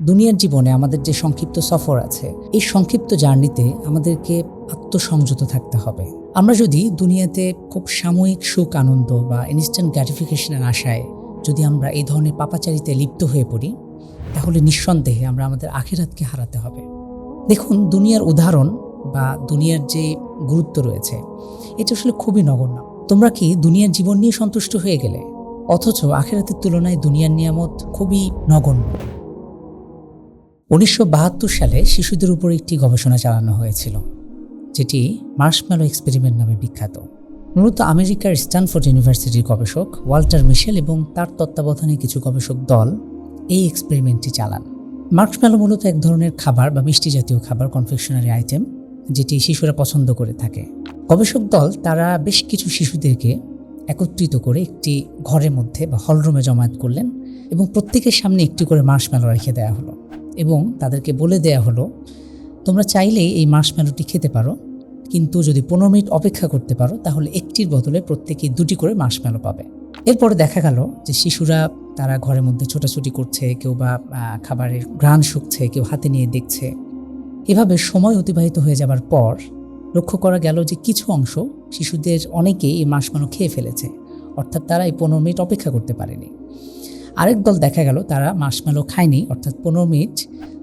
দুনিয়ার জীবনে আমাদের যে সংক্ষিপ্ত সফর আছে, এই সংক্ষিপ্ত জার্নিতে আমাদেরকে আত্মসংযত থাকতে হবে। আমরা যদি দুনিয়াতে খুব সাময়িক সুখ, আনন্দ বা ইনস্ট্যান্ট গ্র্যাটিফিকেশনের আশায় যদি আমরা এই ধরনের পাপাচারিতে লিপ্ত হয়ে পড়ি, তাহলে নিঃসন্দেহে আমরা আমাদের আখিরাতকে হারাতে হবে। দেখুন, দুনিয়ার উদাহরণ বা দুনিয়ার যে গুরুত্ব রয়েছে, এটা আসলে খুবই নগণ্য। তোমরা কি দুনিয়ার জীবন নিয়ে সন্তুষ্ট হয়ে গেলে? অথচ আখেরাতের তুলনায় দুনিয়ার নিয়ামত খুবই নগণ্য। উনিশশো বাহাত্তর সালে শিশুদের উপর একটি গবেষণা চালানো হয়েছিল, যেটি মার্শম্যালো এক্সপেরিমেন্ট নামে বিখ্যাত। মূলত আমেরিকার স্ট্যানফোর্ড ইউনিভার্সিটির গবেষক ওয়াল্টার মিশেল এবং তার তত্ত্বাবধানে কিছু গবেষক দল এই এক্সপেরিমেন্টটি চালান। মার্শম্যালো মূলত এক ধরনের খাবার বা মিষ্টি জাতীয় খাবার কনফেকশনারি আইটেম যেটি শিশুরা পছন্দ করে থাকে। গবেষক দল তারা বেশ কিছু শিশুদেরকে একত্রিত করে একটি ঘরের মধ্যে বা হলরুমে জমায়েত করলেন এবং প্রত্যেকের সামনে একটি করে মার্শম্যালো রেখে দেওয়া হলো। এবং তাদেরকে বলে দেয়া হলো, তোমরা চাইলেই এই মার্শম্যালোটি খেতে পারো, কিন্তু যদি পনেরো মিনিট অপেক্ষা করতে পারো, তাহলে একটির বদলে প্রত্যেকেই দুটি করে মার্শম্যালো পাবে। এরপরে দেখা গেল যে শিশুরা তারা ঘরের মধ্যে ছোটাছুটি করছে, কেউ বা খাবারের ঘ্রাণ শুকছে, কেউ হাতে নিয়ে দেখছে। এভাবে সময় অতিবাহিত হয়ে যাবার পর লক্ষ্য করা গেল যে কিছু অংশ শিশুদের অনেকেই এই মাসমানো খেয়ে ফেলেছে, অর্থাৎ তারা এই পনেরো মিনিট অপেক্ষা করতে পারেনি। আরেক দল দেখা গেল, তারা মাসমেলো খায়নি, অর্থাৎ পনেরো মিনিট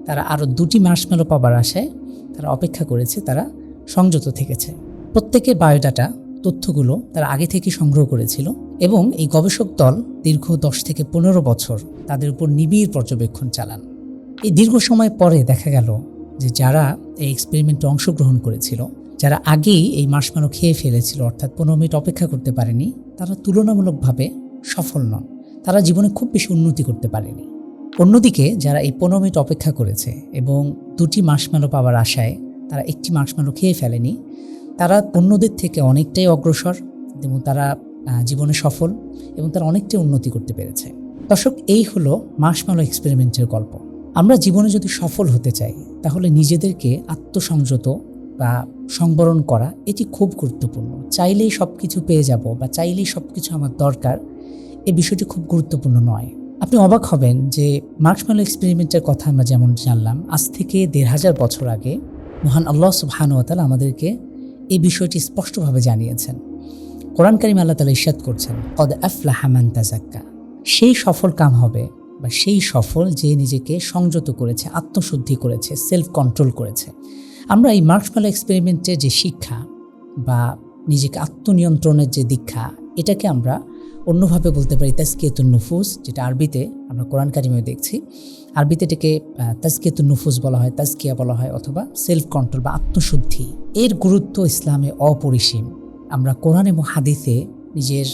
তারা আরও দুটি মাসমেলো পাবার আশায় তারা অপেক্ষা করেছে, তারা সংযত থেকেছে। প্রত্যেকের বায়োডাটা তথ্যগুলো তারা আগে থেকে সংগ্রহ করেছিল এবং এই গবেষক দল দীর্ঘ দশ থেকে পনেরো বছর তাদের উপর নিবিড় পর্যবেক্ষণ চালান। এই দীর্ঘ সময় পরে দেখা গেল যে যারা এই এক্সপেরিমেন্টে অংশগ্রহণ করেছিল, যারা আগেই এই মাসমানো খেয়ে ফেলেছিল, অর্থাৎ পনেরো মিনিট অপেক্ষা করতে পারেনি, তারা তুলনামূলকভাবে সফল নন। তারা জীবনে খুব বেশি উন্নতি করতে পারেনি। অন্যদিকে যারা এই পনেরো মিনিট অপেক্ষা করেছে এবং দুটি মাসমালো পাওয়ার আশায় তারা একটি মাসমালো খেয়ে ফেলেনি, তারা অন্যদের থেকে অনেকটাই অগ্রসর এবং তারা জীবনে সফল এবং তারা অনেকটাই উন্নতি করতে পেরেছে। দর্শক, এই হলো মাসমালো এক্সপেরিমেন্টের গল্প। আমরা জীবনে যদি সফল হতে চাই, তাহলে নিজেদেরকে আত্মসংযত বা সংবরণ করা, এটি খুব গুরুত্বপূর্ণ। চাইলেই সব কিছু পেয়ে যাব বা চাইলেই সব কিছু আমার দরকার এই বিষয়টি খুব গুরুত্বপূর্ণ নয়। আপনি অবাক হবেন যে মার্কসম্যালো এক্সপেরিমেন্টের কথা আমরা যেমন জানলাম, আজ থেকে দেড় হাজার বছর আগে মহান আল্লাহ সুবহানুয়াতাল আমাদেরকে এই বিষয়টি স্পষ্টভাবে জানিয়েছেন। কোরআন কারিম আল্লাহ তালা ইস্যাদ করছেন, কদ আফলা হামান তাজাক্কা সেই সফল কাম হবে বা সেই সফল যে নিজেকে সংযত করেছে, আত্মশুদ্ধি করেছে সেলফ কন্ট্রোল করেছে। আমরা এই মার্কসম্যালো এক্সপেরিমেন্টের যে শিক্ষা বা নিজেকে আত্মনিয়ন্ত্রণের যে দীক্ষা, এটাকে আমরা অন্যভাবে বলতে পারি তাস্কিয়াতুন নুফুস, যেটা আরবিতে আমরা কোরআন কারিমে দেখছি। আরবিতে এটাকে তাস্কিয়াতুন নুফুস বলা হয় তাস্কিয়া বলা হয় অথবা সেলফ কন্ট্রোল বা আত্মশুদ্ধি। এর গুরুত্ব ইসলামে অপরিসীম। আমরা কোরআন এবং হাদিসে নিজের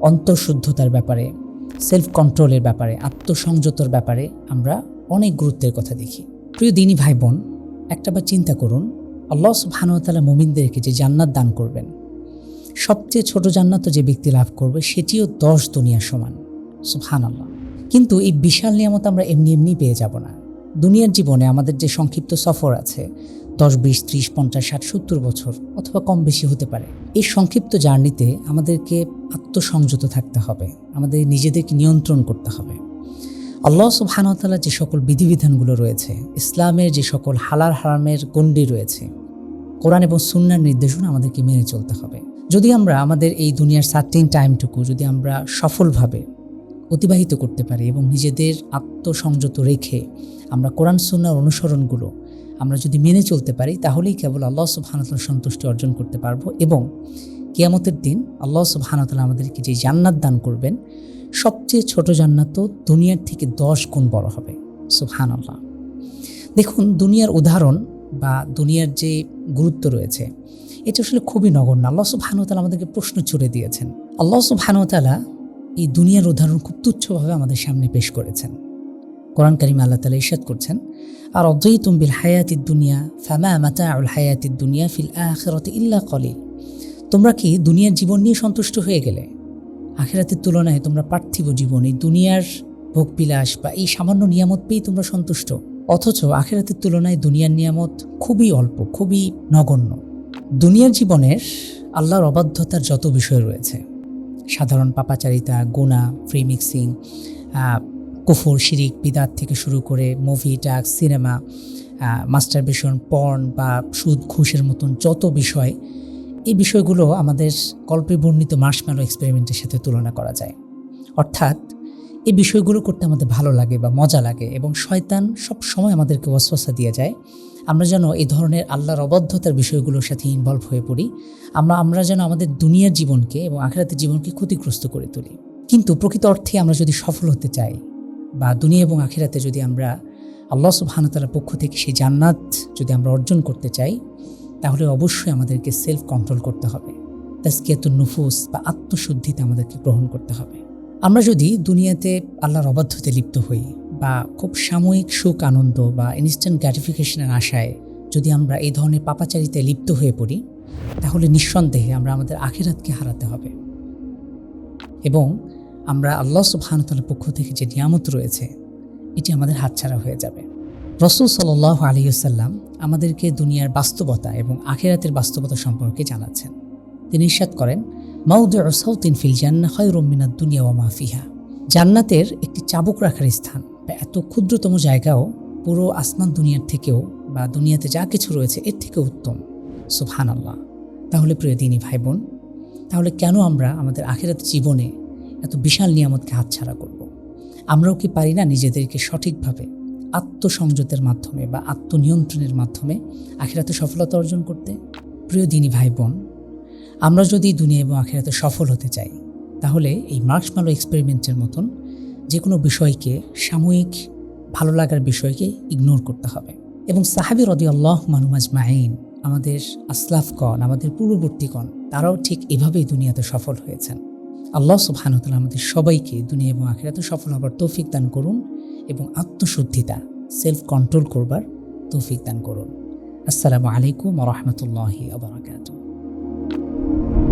অন্তঃশুদ্ধতার ব্যাপারে সেলফ কন্ট্রোলের ব্যাপারে, আত্মসংযতর ব্যাপারে আমরা অনেক গুরুত্বের কথা দেখি। প্রিয় দিনী ভাই বোন, একটা একটাবার চিন্তা করুন, আল্লাহ সুবহানুতালা মোমিনদেরকে যে জান্নাত দান করবেন সবচেয়ে ছোট জান্নাত যে ব্যক্তি লাভ করবে, সেটিও দশ দুনিয়া সমান। সুবহান আল্লাহ কিন্তু এই বিশাল নিয়ামত আমরা এমনি এমনি পেয়ে যাব না। দুনিয়ার জীবনে আমাদের যে সংক্ষিপ্ত সফর আছে, দশ, বিশ, ত্রিশ, পঞ্চাশ, ষাট, সত্তর বছর, অথবা কম বেশি হতে পারে, এই সংক্ষিপ্ত জার্নিতে আমাদেরকে আত্মসংযত থাকতে হবে। আমাদের নিজেদেরকে নিয়ন্ত্রণ করতে হবে। আল্লাহ সুবহানতালা যে সকল বিধিবিধানগুলো রয়েছে, ইসলামের যে সকল হালার হারামের গণ্ডি রয়েছে, কোরআন এবং সুন্নার নির্দেশনা আমাদেরকে মেনে চলতে হবে। যদি আমরা আমাদের এই দুনিয়ার সার্টেন টাইমটুকু যদি আমরা সফলভাবে অতিবাহিত করতে পারি এবং নিজেদের আত্মসংযত রেখে আমরা কোরআন সুন্নার অনুসরণগুলো আমরা যদি মেনে চলতে পারি, তাহলেই কেবল আল্লাহ সুবহানতালার সন্তুষ্টি অর্জন করতে পারব এবং কিয়ামতের দিন আল্লাহ সুবহানতালা আমাদেরকে যে জান্নাত দান করবেন, সবচেয়ে ছোট জান্নাত দুনিয়ার থেকে দশ গুণ বড় হবে। সুবহান আল্লাহ দেখুন, দুনিয়ার উদাহরণ বা দুনিয়ার যে গুরুত্ব রয়েছে, এটা আসলে খুবই নগণ্য। আল্লাহ সুবহানুতালা আমাদেরকে প্রশ্ন ছুড়ে দিয়েছেন। আল্লাহ সুবহানুতালা এই দুনিয়ার উদাহরণ খুব তুচ্ছভাবে আমাদের সামনে পেশ করেছেন। কোরআন করিম আল্লাহ তালা ইশাদ করছেন আর অদ্বৈ তুমবিল হায়াতি দুনিয়া ফ্যামা মাতা আল হায়াতি দুনিয়া ফিল আখেরতে ইল্লা কলিল। তোমরা কি দুনিয়ার জীবন নিয়ে সন্তুষ্ট হয়ে গেলে? আখেরাতের তুলনায় তোমরা পার্থিব জীবন, এই দুনিয়ার ভোগবিলাস বা এই সামান্য নিয়ামত পেয়েই তোমরা সন্তুষ্ট? অথচ আখেরাতের তুলনায় দুনিয়ার নিয়ামত খুবই অল্প, খুবই নগণ্য। দুনিয়ার জীবনের আল্লাহর অবাধ্যতার যত বিষয় রয়েছে, সাধারণ পাপাচারিতা গোনা ফ্রি মিক্সিং কুফর, শিরিক, বিদাত থেকে শুরু করে মুভি টাক সিনেমা মাস্টারবেশন পর্ন বা সুদ, ঘুষের মতন যত বিষয়, এই বিষয়গুলো আমাদের গল্পে বর্ণিত মার্শম্যালো এক্সপেরিমেন্টের সাথে তুলনা করা যায়। অর্থাৎ এই বিষয়গুলো করতে আমাদের ভালো লাগে বা মজা লাগে এবং শয়তান সব সময় আমাদেরকে ওয়াসওয়াসা দিয়ে যায়। আমরা যেন এই ধরনের আল্লাহর অবদ্ধতার বিষয়গুলোর সাথে ইনভলভ হয়ে পড়ি। আমরা আমরা যেন আমাদের দুনিয়ার জীবনকে এবং আখেরাতের জীবনকে ক্ষতিগ্রস্ত করে তুলি। কিন্তু প্রকৃত অর্থে আমরা যদি সফল হতে চাই বা দুনিয়া এবং আখেরাতে যদি আমরা আল্লাহ সুবহানতালার পক্ষ থেকে সেই জান্নাত যদি আমরা অর্জন করতে চাই, তাহলে অবশ্যই আমাদেরকে সেলফ কন্ট্রোল করতে হবে। তাস্কিয়াতুন নুফুস বা আত্মশুদ্ধিতে আমাদেরকে গ্রহণ করতে হবে। আমরা যদি দুনিয়াতে আল্লাহর অবাধ্যতে লিপ্ত হই বা খুব সাময়িক সুখ, আনন্দ বা ইনস্ট্যান্ট গ্র্যাটিফিকেশনের আশায় যদি আমরা এই ধরনের পাপাচারিতায় লিপ্ত হয়ে পড়ি, তাহলে নিঃসন্দেহে আমরা আমাদের আখিরাতকে হারাতে হবে। এবং আমরা আল্লাহ সুবহানতালার পক্ষ থেকে যে নিয়ামত রয়েছে, এটি আমাদের হাতছাড়া হয়ে যাবে। রসুল সাল আলিয়াল্লাম আমাদেরকে দুনিয়ার বাস্তবতা এবং আখেরাতের বাস্তবতা সম্পর্কে জানাচ্ছেন। তিনি ইস্বাদ করেন মাউদ সৌতিন ফিল জান্না রমিনাদ দুনিয়া ওয়া মাফিহা জান্নাতের একটি চাবুক রাখার স্থান বা এত ক্ষুদ্রতম জায়গাও পুরো আসমান দুনিয়ার থেকেও বা দুনিয়াতে যা কিছু রয়েছে এর থেকে উত্তম। সুবহান আল্লাহ তাহলে প্রিয় দিনী ভাই বোন তাহলে কেন আমরা আমাদের আখেরাত জীবনে এত বিশাল নিয়ামতকে হাতছাড়া করব। আমরাও কি পারি না নিজেদেরকে সঠিকভাবে আত্মসংযতের মাধ্যমে বা আত্মনিয়ন্ত্রণের মাধ্যমে আখেরাতে সফলতা অর্জন করতে? প্রিয় দিনী ভাই বোন আমরা যদি দুনিয়া এবং আখেরাতে সফল হতে চাই, তাহলে এই মার্কসমালো এক্সপেরিমেন্টের মতন যে কোনো বিষয়কে সাময়িক ভালো লাগার বিষয়কে ইগনোর করতে হবে। এবং সাহাবি রদি আল্লাহ মানুমাজ মাইন আমাদের আসলাফগণ, আমাদের পূর্ববর্তীগণ, তারাও ঠিক এভাবেই দুনিয়াতে সফল হয়েছেন। আল্লাহ সুবহানতাল আমাদের সবাইকে দুনিয়া এবং আখেরাতে সফল হবার তৌফিক দান করুন এবং আত্মশুদ্ধিতা সেলফ কন্ট্রোল করবার তৌফিক দান করুন। আসসালামু আলাইকুম রহমতুল্লাহি আবরাকাতুহ あ!